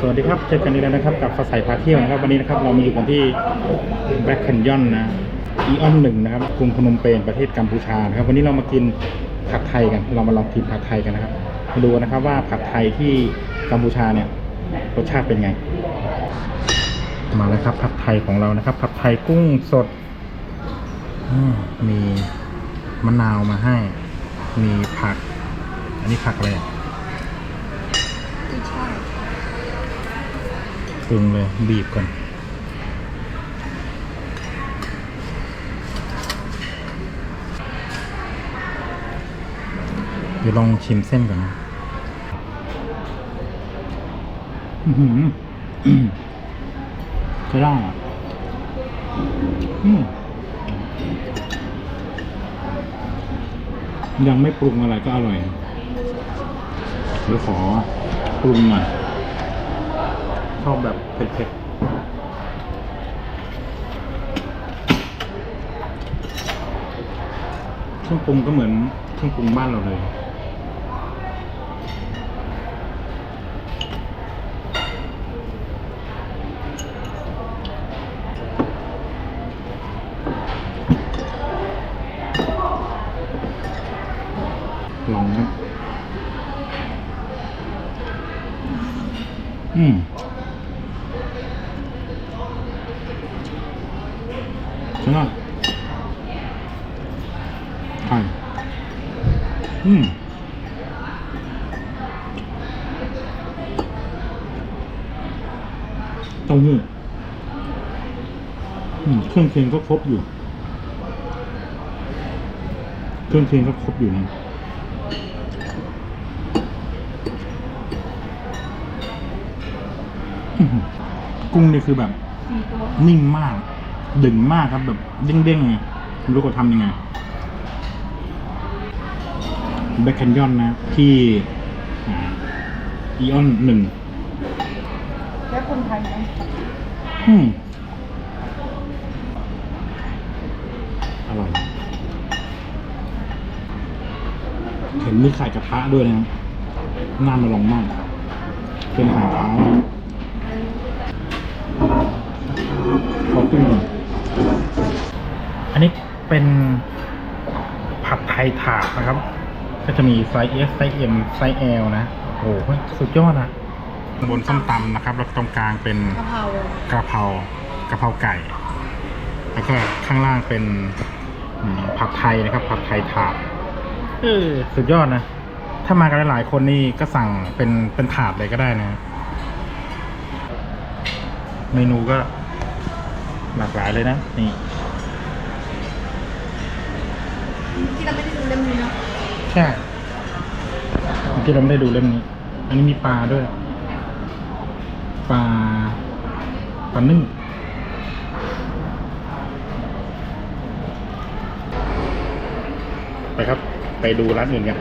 สวัสดีครับ เจอกันอีกแล้วนะครับกับฟ้าใสพาเที่ยวนะครับ วันนี้นะครับเรามาอยู่กันที่แบล็กแคนยอนนะอีออนหนึ่งนะครับกรุงพนมเปญประเทศกัมพูชานะครับ วันนี้เรามากินผัดไทยกัน เรามาลองกินผัดไทยกันนะครับมาดูนะครับว่าผัดไทยที่กัมพูชาเนี่ยรสชาติเป็นไง มาแล้วครับผัดไทยของเรานะครับผัดไทยกุ้งสดมมีมะนาวมาให้ มีผัก อันนี้ผักอะไรอะ ไม่ใช่ ปรุงเลย บีบก่อนเดี๋ยวลองชิมเส้นก่อนนะอื้อหือใช่ได้อะอืมยังไม่ปรุงอะไรก็อร่อยเดี๋ยวขอปรุงหน่อย ชอบแบบเผ็ดๆเครื่องปรุงก็เหมือนเครื่องปรุงบ้านเราเลยลองนะอืม ใช่ไหมใช่อืมเต้าหู้อืมเครื่องเคียงก็ครบอยู่ เครื่องเคียงก็ครบอยู่นะอื้อหือกุ้งนี่คือแบบสี่ตัวนิ่งมาก ดึงมากครับแบบเด้งๆไงไม่รู้เขาทำยังไงแบ็คแคนยอนนะที่อีออนหนึ่งแล้วคนไทยไหมอืมอร่อยเห็นมีไข่กระทะด้วยนะครับน่ามาลองมาก เป็นอาหารเช้าขอขึ้นหน่อยอันนี้ เป็นผัดไทยถาดนะครับ ก็จะมีไซส์ S ไซส์ M ไซส์ L นะ โอ้โห สุดยอดอะบนส้มตำนะครับ แล้วตรงกลางเป็นกะเพรากระเพรากะเพราไก่ แล้วก็ข้างล่างเป็นผัดไทยนะครับ ผัดไทยถาดเออสุดยอดนะ ถ้ามากันหลายๆคนนี่ก็สั่งเป็นเป็นถาดเลยก็ได้นะ เมนูก็หลากหลายเลยนะ นี่ ที่เราไม่ได้ดูเล่มนี้เนาะ ใช่เมื่อกี้เราไม่ได้ดูเล่มนี้ อันนี้มีปลาด้วย ปลาปลานึ่งไปครับ ไปดูร้านอื่นกัน